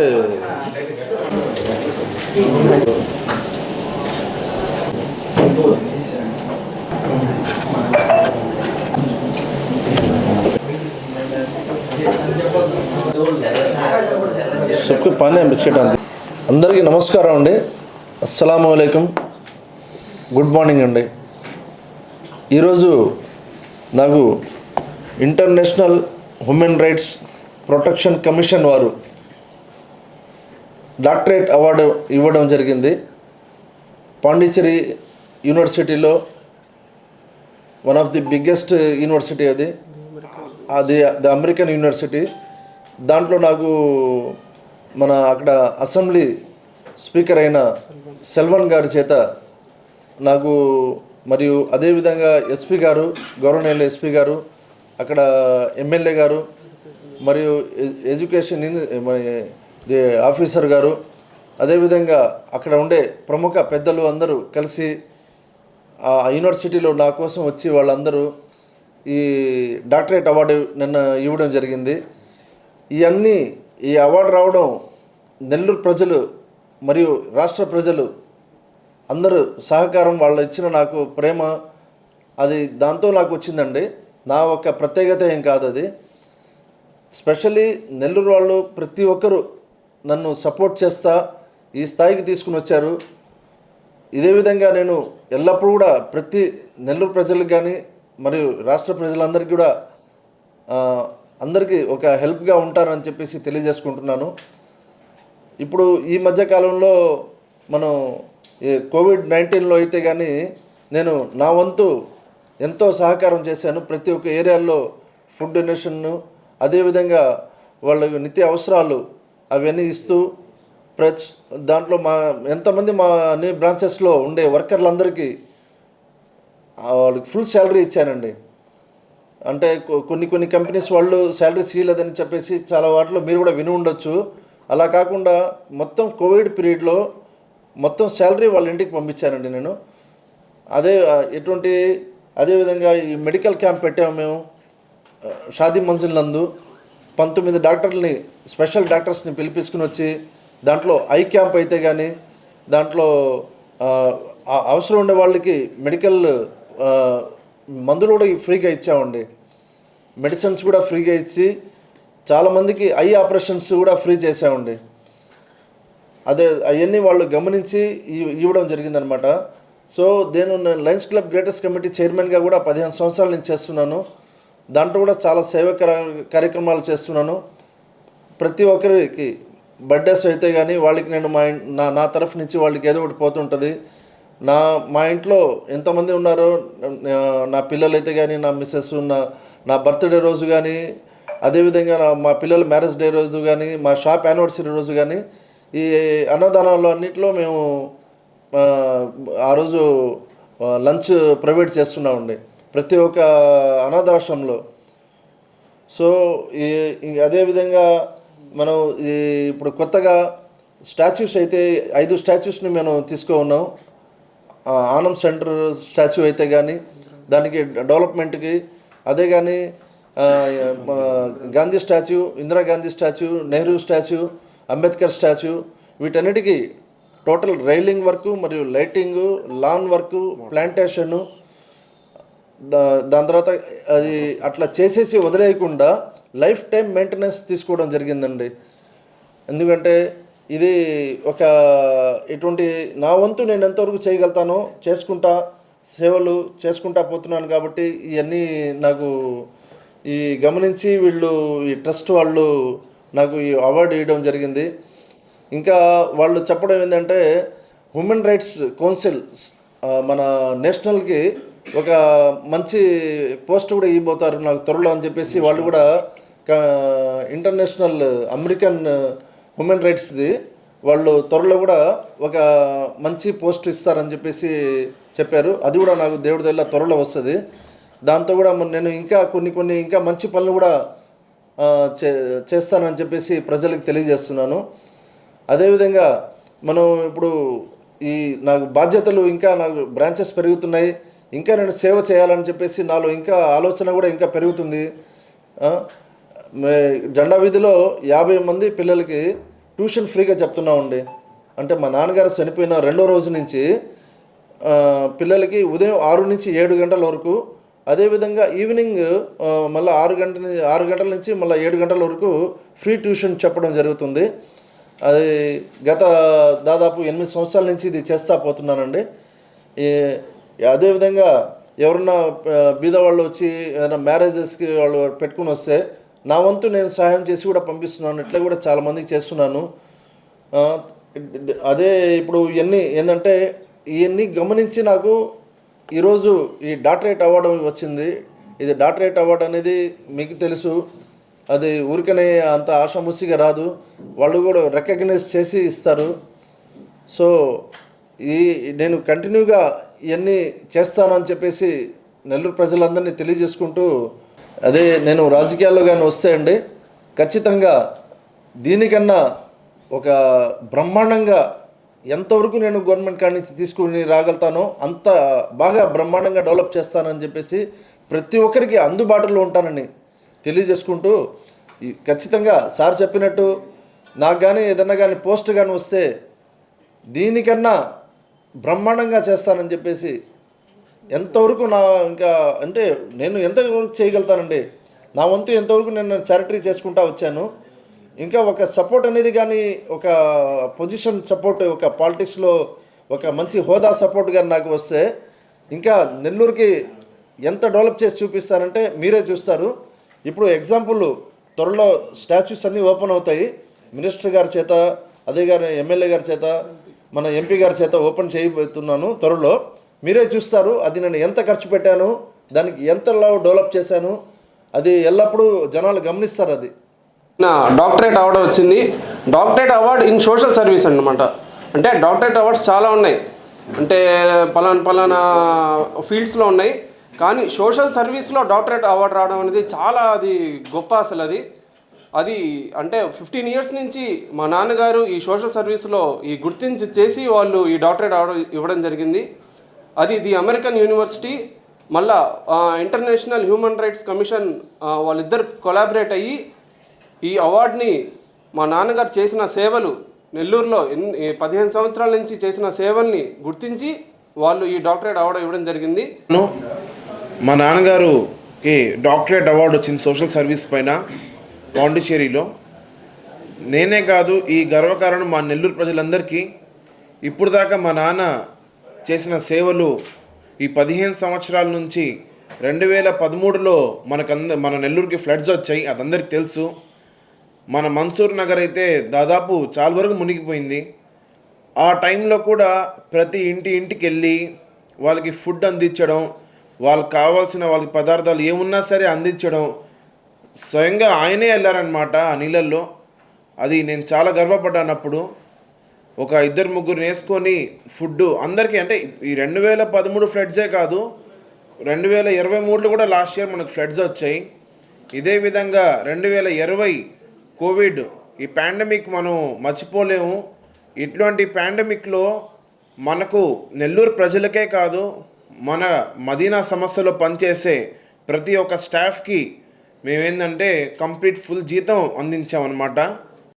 Direct Sukku పానీయం biscuit అంది. అందరికీ నమస్కారం అండి. అస్సలం అయికం గుడ్ మార్నింగ్ అండి. ఈరోజు నాకు international human rights protection commission వారు డాక్టరేట్ అవార్డు ఇవ్వడం జరిగింది. పాండిచ్చేరి యూనివర్సిటీలో one of the biggest university అది. అది ద అమెరికన్ యూనివర్సిటీ. దాంట్లో నాకు మన అక్కడ అసెంబ్లీ స్పీకర్ అయిన సెల్వన్ గారి చేత నాకు మరియు అదేవిధంగా ఎస్పీ గారు గవర్నర్ ఎస్పీ గారు అక్కడ ఎమ్మెల్యే గారు మరియు ఎడ్యుకేషన్ మరి ఆఫీసర్ గారు అదేవిధంగా అక్కడ ఉండే ప్రముఖ పెద్దలు అందరూ కలిసి ఆ యూనివర్సిటీలో నా కోసం వచ్చి వాళ్ళందరూ ఈ డాక్టరేట్ అవార్డు నిన్న ఇవ్వడం జరిగింది. ఇవన్నీ ఈ అవార్డు రావడం నెల్లూరు ప్రజలు మరియు రాష్ట్ర ప్రజలు అందరూ సహకారం వాళ్ళు ఇచ్చిన నాకు ప్రేమ అది దాంతో నాకు వచ్చిందండి. నా ఒక ప్రత్యేకత ఏం కాదు అది. స్పెషల్లీ నెల్లూరు వాళ్ళు ప్రతి ఒక్కరూ నన్ను సపోర్ట్ చేస్తా ఈ స్థాయికి తీసుకుని వచ్చారు. ఇదే విధంగా నేను ఎల్లప్పుడూ కూడా ప్రతి నెల్లూరు ప్రజలకు కానీ మరియు రాష్ట్ర ప్రజలందరికీ కూడా అందరికీ ఒక హెల్ప్గా ఉంటారని చెప్పేసి తెలియజేసుకుంటున్నాను. ఇప్పుడు ఈ మధ్య కాలంలో మనం ఈ కోవిడ్ నైన్టీన్లో అయితే కానీ నేను నా వంతు ఎంతో సహకారం చేశాను. ప్రతి ఒక్క ఏరియాల్లో ఫుడ్ డొనేషన్ను అదేవిధంగా వాళ్ళ నిత్య అవసరాలు అవన్నీ ఇస్తూ ప్రతి దాంట్లో మా ఎంతమంది మా అన్ని బ్రాంచెస్లో ఉండే వర్కర్లందరికీ వాళ్ళకి ఫుల్ శాలరీ ఇచ్చానండి. అంటే కొన్ని కొన్ని కంపెనీస్ వాళ్ళు శాలరీస్ ఇవ్వలేదని చెప్పేసి చాలా వాటిలో మీరు కూడా విని ఉండొచ్చు. అలా కాకుండా మొత్తం కోవిడ్ పీరియడ్లో మొత్తం శాలరీ వాళ్ళ ఇంటికి పంపించానండి నేను. అదే ఎటువంటి అదేవిధంగా ఈ మెడికల్ క్యాంప్ పెట్టాము మేము షాదీ మంజిల్ నందు. పంతొమ్మిది డాక్టర్లని స్పెషల్ డాక్టర్స్ని పిలిపించుకుని వచ్చి దాంట్లో ఐ క్యాంప్ అయితే కానీ దాంట్లో అవసరం ఉండే వాళ్ళకి మెడికల్ మందులు కూడా ఫ్రీగా ఇచ్చామండి. మెడిసిన్స్ కూడా ఫ్రీగా ఇచ్చి చాలామందికి ఐ ఆపరేషన్స్ కూడా ఫ్రీ చేసామండి అదే అవన్నీ వాళ్ళు గమనించి ఇవ్వడం జరిగిందనమాట. సో నేను నేను లయన్స్ క్లబ్ గ్రేటెస్ట్ కమిటీ చైర్మన్గా కూడా పదిహేను సంవత్సరాల నుంచి చేస్తున్నాను. దాంట్లో కూడా చాలా సేవ కార్యక్రమాలు చేస్తున్నాను. ప్రతి ఒక్కరికి బర్త్డేస్ అయితే కానీ వాళ్ళకి నేను మా నా నా తరఫు నుంచి వాళ్ళకి ఏదో ఒకటి పోతుంటుంది. నా మా ఇంట్లో ఎంతమంది ఉన్నారో నా- పిల్లలు అయితే కానీ నా మిస్సెస్ నా నా బర్త్డే రోజు కానీ అదేవిధంగా నా మా పిల్లల మ్యారేజ్ డే రోజు కానీ మా షాప్ యానివర్సరీ రోజు కానీ ఈ అన్నదానాల్లో అన్నింటిలో మేము ఆ, రోజు లంచ్ ప్రొవైడ్ చేస్తున్నామండి. ప్రతి ఒక్క అనాథాశ్రమంలో. సో ఈ అదేవిధంగా మనం ఈ ఇప్పుడు కొత్తగా స్టాచ్యూస్ అయితే ఐదు స్టాచ్యూస్ని మనం తీసుకో ఉన్నాం. ఆనం సెంటర్ స్టాచ్యూ అయితే కానీ దానికి డెవలప్మెంట్కి అదే కానీ Gandhi statue Indira Gandhi statue Nehru statue Ambedkar statue వీటన్నిటికీ టోటల్ రైలింగ్ వర్క్ మరియు లైటింగు లాన్ వర్క్ ప్లాంటేషను దాని తర్వాత అది అట్లా చేసేసి వదిలేయకుండా లైఫ్ టైం మెయింటెనెన్స్ తీసుకోవడం జరిగిందండి. ఎందుకంటే ఇది ఒక ఇటువంటి నా వంతు నేను ఎంతవరకు చేయగలుగుతానో చేసుకుంటా సేవలు చేసుకుంటా పోతున్నాను కాబట్టి ఇవన్నీ నాకు ఈ గమనించి వీళ్ళు ఈ ట్రస్ట్ వాళ్ళు నాకు ఈ అవార్డు ఇవ్వడం జరిగింది. ఇంకా వాళ్ళు చెప్పడం ఏంటంటే హ్యూమన్ రైట్స్ కౌన్సిల్ మన నేషనల్కి ఒక మంచి పోస్ట్ కూడా ఇవ్వబోతారు నాకు త్వరలో అని చెప్పేసి వాళ్ళు కూడా ఇంటర్నేషనల్ అమెరికన్ హ్యూమన్ రైట్స్ది వాళ్ళు త్వరలో కూడా ఒక మంచి పోస్ట్ ఇస్తారని చెప్పేసి చెప్పారు. అది కూడా నాకు దేవుడి దగ్గర త్వరలో వస్తుంది. దాంతో కూడా నేను ఇంకా కొన్ని కొన్ని ఇంకా మంచి పనులు కూడా చే చేస్తానని చెప్పేసి ప్రజలకు తెలియజేస్తున్నాను. అదేవిధంగా మనం ఇప్పుడు ఈ నాకు బాధ్యతలు ఇంకా నాకు బ్రాంచెస్ పెరుగుతున్నాయి. ఇంకా నేను సేవ చేయాలని చెప్పేసి నాలో ఇంకా ఆలోచన కూడా ఇంకా పెరుగుతుంది. జెండా వీధిలో యాభై మంది పిల్లలకి ట్యూషన్ ఫ్రీగా చెప్తున్నామండి అంటే మా నాన్నగారు చనిపోయిన రెండో రోజు నుంచి పిల్లలకి ఉదయం ఆరు నుంచి ఏడు గంటల వరకు అదేవిధంగా ఈవినింగ్ మళ్ళీ ఆరు గంటల ఆరు గంటల నుంచి మళ్ళీ ఏడు గంటల వరకు ఫ్రీ ట్యూషన్ చెప్పడం జరుగుతుంది. అది గత దాదాపు ఎనిమిది సంవత్సరాల నుంచి ఇది చేస్తా పోతున్నానండి. ఈ అదేవిధంగా ఎవరన్నా బీద వాళ్ళు వచ్చి ఏదైనా మ్యారేజెస్కి వాళ్ళు పెట్టుకుని వస్తే నా వంతు నేను సహాయం చేసి కూడా పంపిస్తున్నాను. ఇట్లా కూడా చాలామందికి చేస్తున్నాను. అదే ఇప్పుడు ఇవన్నీ ఏంటంటే ఇవన్నీ గమనించి నాకు ఈరోజు ఈ డాక్టరేట్ అవార్డు వచ్చింది. ఇది డాక్టరేట్ అవార్డు అనేది మీకు తెలుసు. అది ఊరికనే అంత ఆషాముసిగా రాదు. వాళ్ళు కూడా రికగ్నైజ్ చేసి ఇస్తారు. సో ఈ నేను కంటిన్యూగా ఇవన్నీ చేస్తానని చెప్పేసి నెల్లూరు ప్రజలందరినీ తెలియజేసుకుంటూ అదే నేను రాజకీయాల్లో కానీ వస్తే అండి ఖచ్చితంగా దీనికన్నా ఒక బ్రహ్మాండంగా ఎంతవరకు నేను గవర్నమెంట్ కాడి నుంచి తీసుకుని రాగలుగుతానో అంత బాగా బ్రహ్మాండంగా డెవలప్ చేస్తానని చెప్పేసి ప్రతి ఒక్కరికి అందుబాటులో ఉంటానని తెలియజేసుకుంటూ ఖచ్చితంగా సార్ చెప్పినట్టు నాకు కానీ ఏదన్నా కానీ పోస్ట్ కానీ వస్తే దీనికన్నా బ్రహ్మాండంగా చేస్తానని చెప్పేసి ఎంతవరకు నా ఇంకా అంటే నేను ఎంతవరకు చేయగలుగుతానండి? నా వంతు ఎంతవరకు నేను చారిటరీ చేసుకుంటా వచ్చాను? ఇంకా ఒక సపోర్ట్ అనేది కానీ ఒక పొజిషన్ సపోర్ట్ ఒక పాలిటిక్స్లో ఒక మంచి హోదా సపోర్ట్ కానీ నాకు వస్తే ఇంకా నెల్లూరుకి ఎంత డెవలప్ చేసి చూపిస్తారంటే మీరే చూస్తారు. ఇప్పుడు ఎగ్జాంపుల్ త్వరలో స్టాచ్యూస్ అన్నీ ఓపెన్ అవుతాయి. మినిస్టర్ గారి చేత అదే గారి ఎమ్మెల్యే గారి చేత మన ఎంపీ గారి చేత ఓపెన్ చేయబోతున్నాను త్వరలో. మీరే చూస్తారు అది నేను ఎంత ఖర్చు పెట్టాను దానికి ఎంతలో డెవలప్ చేశాను అది ఎల్లప్పుడూ జనాలు గమనిస్తారు అది. నా డాక్టరేట్ అవార్డు వచ్చింది. Doctorate award in social service అన్నమాట. అంటే డాక్టరేట్ అవార్డ్స్ చాలా ఉన్నాయి. అంటే పలానా పలానా ఫీల్డ్స్లో ఉన్నాయి. కానీ సోషల్ సర్వీస్లో డాక్టరేట్ అవార్డు రావడం అనేది చాలా అది గొప్ప అసలు అది. అది అంటే ఫిఫ్టీన్ ఇయర్స్ నుంచి మా నాన్నగారు ఈ సోషల్ సర్వీస్లో ఈ గుర్తించి చేసి వాళ్ళు ఈ డాక్టరేట్ అవార్డు ఇవ్వడం జరిగింది. అది ది అమెరికన్ యూనివర్సిటీ మళ్ళా ఇంటర్నేషనల్ హ్యూమన్ రైట్స్ కమిషన్ వాళ్ళిద్దరు కొలాబరేట్ అయ్యి ఈ అవార్డుని మా నాన్నగారు చేసిన సేవలు నెల్లూరులో ఎన్ని ఈ పదిహేను సంవత్సరాల నుంచి చేసిన సేవల్ని గుర్తించి వాళ్ళు ఈ డాక్టరేట్ అవార్డు ఇవ్వడం జరిగింది. మా నాన్నగారుకి డాక్టరేట్ అవార్డు వచ్చింది సోషల్ సర్వీస్ పైన. పాండిచ్చేరిలో. నేనే కాదు ఈ గర్వకారణం మా నెల్లూరు ప్రజలందరికీ. ఇప్పుడు దాకా మా నాన్న చేసిన సేవలు ఈ పదిహేను సంవత్సరాల నుంచి రెండు వేల పదమూడులో మనకంద మన నెల్లూరుకి ఫ్లడ్స్ వచ్చాయి అదందరికి తెలుసు. మన మన్సూర్ నగర్ అయితే దాదాపు చాలా వరకు మునిగిపోయింది. ఆ టైంలో కూడా ప్రతి ఇంటి ఇంటికి వెళ్ళి వాళ్ళకి ఫుడ్ అందించడం వాళ్ళకి కావాల్సిన వాళ్ళకి పదార్థాలు ఏమున్నా సరే అందించడం స్వయంగా ఆయనే వెళ్ళారనమాట ఆ నీళ్ళల్లో. అది నేను చాలా గర్వపడ్డానప్పుడు. ఒక ఇద్దరు ముగ్గురు వేసుకొని ఫుడ్ అందరికీ అంటే ఈ రెండు వేల పదమూడు ఫ్లడ్సే కాదు రెండు వేల ఇరవై మూడులో కూడా లాస్ట్ ఇయర్ మనకు ఫ్లడ్స్ వచ్చాయి. ఇదే విధంగా రెండు వేల ఇరవై కోవిడ్ ఈ పాండమిక్ మనం మర్చిపోలేము. ఇటువంటి పాండమిక్లో మనకు నెల్లూరు ప్రజలకే కాదు మన మదీనా సంస్థలో పనిచేసే ప్రతి ఒక్క స్టాఫ్కి మేమేందంటే కంప్లీట్ ఫుల్ జీతం అందించామన్నమాట.